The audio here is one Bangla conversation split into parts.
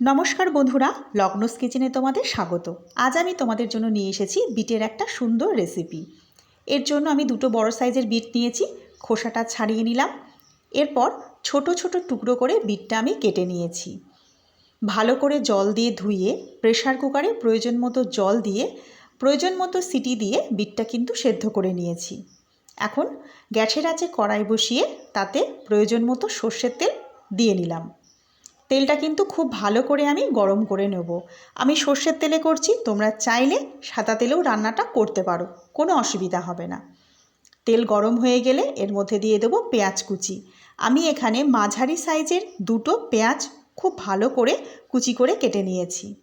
নমস্কার বন্ধুরা, লগ্নস কিচেনে তোমাদের স্বাগত। আজ আমি তোমাদের জন্য নিয়ে এসেছি বিটের একটা সুন্দর রেসিপি। এর জন্য আমি দুটো বড় সাইজের বিট নিয়েছি, খোসাটা ছাড়িয়ে নিলাম। এরপর ছোট ছোট টুকরো করে বিটটা আমি কেটে নিয়েছি। ভালো করে জল দিয়ে ধুয়ে প্রেশার কুকারে প্রয়োজন মতো জল দিয়ে, প্রয়োজন মতো সিটি দিয়ে বিটটা কিন্তু সেদ্ধ করে নিয়েছি। এখন গ্যাসের আছে কড়াই বসিয়ে তাতে প্রয়োজন মতো সর্ষের তেল দিয়ে নিলাম। তেলটা কিন্তু খুব ভালো করে আমি গরম করে নেব। আমি সর্ষের তেলে করছি, তোমরা চাইলে সাদা তেলেও রান্নাটা করতে পারো, কোনো অসুবিধা হবে না। তেল গরম হয়ে গেলে এর মধ্যে দিয়ে দেবো পেঁয়াজ কুচি। আমি এখানে মাঝারি সাইজের দুটো পেঁয়াজ খুব ভালো করে কুচি করে কেটে নিয়েছি।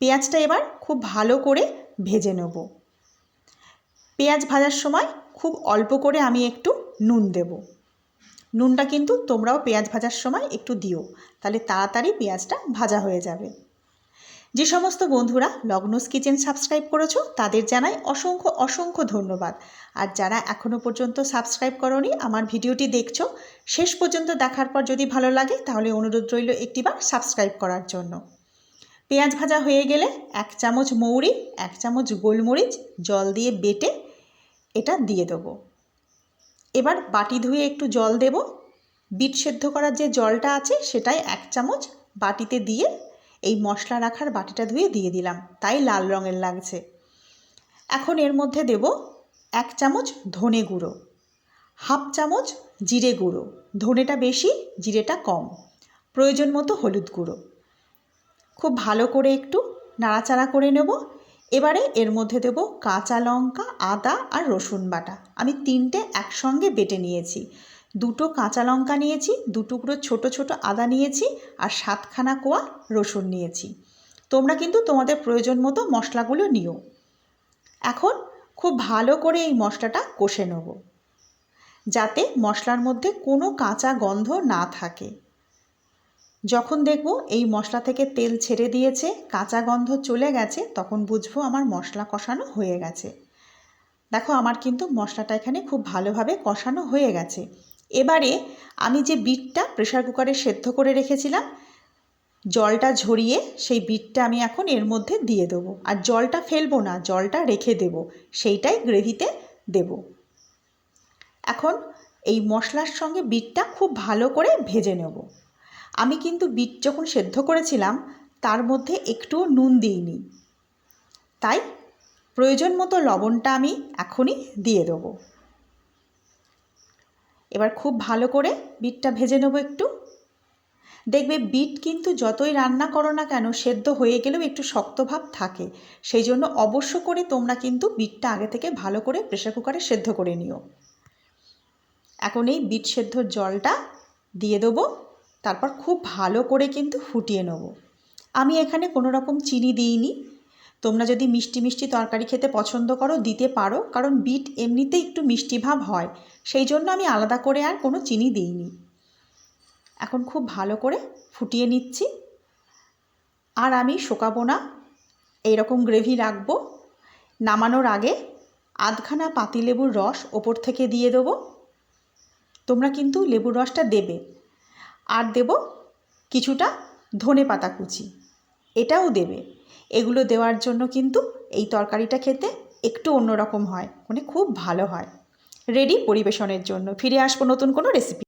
পেঁয়াজটা এবার খুব ভালো করে ভেজে নেব। পেঁয়াজ ভাজার সময় খুব অল্প করে আমি একটু নুন দেবো। নুনটা কিন্তু তোমরাও পেঁয়াজ ভাজার সময় একটু দিও, তাহলে তাড়াতাড়ি পেঁয়াজটা ভাজা হয়ে যাবে। যে সমস্ত বন্ধুরা লগ্নস কিচেন সাবস্ক্রাইব করেছ, তাদের জানাই অসংখ্য অসংখ্য ধন্যবাদ। আর যারা এখনও পর্যন্ত সাবস্ক্রাইব করনি, আমার ভিডিওটি দেখছ, শেষ পর্যন্ত দেখার পর যদি ভালো লাগে, তাহলে অনুরোধ রইল একটিবার সাবস্ক্রাইব করার জন্য। পেঁয়াজ ভাজা হয়ে গেলে এক চামচ মৌরি, এক চামচ গোলমরিচ, জল দিয়ে বেটে এটা দিয়ে দেবো। এবার বাটি ধুয়ে একটু জল দেব। বিট সেদ্ধ করার যে জলটা আছে সেটাই এক চামচ বাটিতে দিয়ে এই মশলা রাখার বাটিটা ধুয়ে দিয়ে দিলাম। তাই লাল রঙের লাগছে। এখন এর মধ্যে দেব এক চামচ ধনে গুঁড়ো, হাফ চামচ জিরে গুঁড়ো, ধনেটা বেশি, জিরেটা কম, প্রয়োজন মতো হলুদ গুঁড়ো। খুব ভালো করে একটু নাড়াচাড়া করে নেব। এবারে এর মধ্যে দেব কাঁচা লঙ্কা, আদা আর রসুন বাটা। আমি তিনটে একসঙ্গে বেটে নিয়েছি। দুটো কাঁচা লঙ্কা নিয়েছি, দু টুকরো ছোটো ছোটো আদা নিয়েছি আর সাতখানা কোয়া রসুন নিয়েছি। তোমরা কিন্তু তোমাদের প্রয়োজন মতো মশলাগুলো নিও। এখন খুব ভালো করে এই মশলাটা কষে নেব। যাতে মশলার মধ্যে কোনো কাঁচা গন্ধ না থাকে। যখন দেখব এই মশলা থেকে তেল ছেড়ে দিয়েছে, কাঁচা গন্ধ চলে গেছে, তখন বুঝব আমার মশলা কষানো হয়ে গেছে। দেখো, আমার কিন্তু মশলাটা এখানে খুব ভালোভাবে কষানো হয়ে গেছে। এবারে আমি যে বিটটা প্রেশার কুকারে সেদ্ধ করে রেখেছিলাম, জলটা ঝরিয়ে সেই বিটটা আমি এখন এর মধ্যে দিয়ে দেবো। আর জলটা ফেলব না, জলটা রেখে দেব, সেইটাই গ্রেভিতে দেব। এখন এই মশলার সঙ্গে বিটটা খুব ভালো করে ভেজে নেব। আমি কিন্তু বিট যখন সেদ্ধ করেছিলাম, তার মধ্যে একটুও নুন দিইনি। তাই প্রয়োজন মতো লবণটা আমি এখনই দিয়ে দেবো। এবার খুব ভালো করে বিটটা ভেজে নেব একটু। দেখবে বিট কিন্তু যতই রান্না করো না কেন, সেদ্ধ হয়ে গেলেও একটু শক্ত ভাব থাকে। সেই জন্য অবশ্য করে তোমরা কিন্তু বিটটা আগে থেকে ভালো করে প্রেশার কুকারে সেদ্ধ করে নিও। এখন এই বিট সেদ্ধর জলটা দিয়ে দেবো। তারপর খুব ভালো করে কিন্তু ফুটিয়ে নেব। আমি এখানে কোনো রকম চিনি দিইনি। তোমরা যদি মিষ্টি মিষ্টি তরকারি খেতে পছন্দ করো, দিতে পারো, কারণ বিট এমনিতে একটু মিষ্টি ভাব হয়। সেই জন্য আমি আলাদা করে আর কোনো চিনি দিইনি। এখন খুব ভালো করে ফুটিয়ে নিচ্ছি। আর আমি শোকাবো না। এইরকম গ্রেভি রাখব। নামানোর আগে আধখানা পাতিলেবুর রস ওপর থেকে দিয়ে দেবো। তোমরা কিন্তু লেবুর রসটা দেবে। আর দেব কিছুটা ধনে পাতা কুচি। এটাও দেবে। এগুলো দেওয়ার জন্য কিন্তু এই তরকারিটা খেতে একটু অন্যরকম হয় মানে খুব ভালো হয়। রেডি পরিবেশনের জন্য। ফিরে আসব নতুন কোনো রেসিপি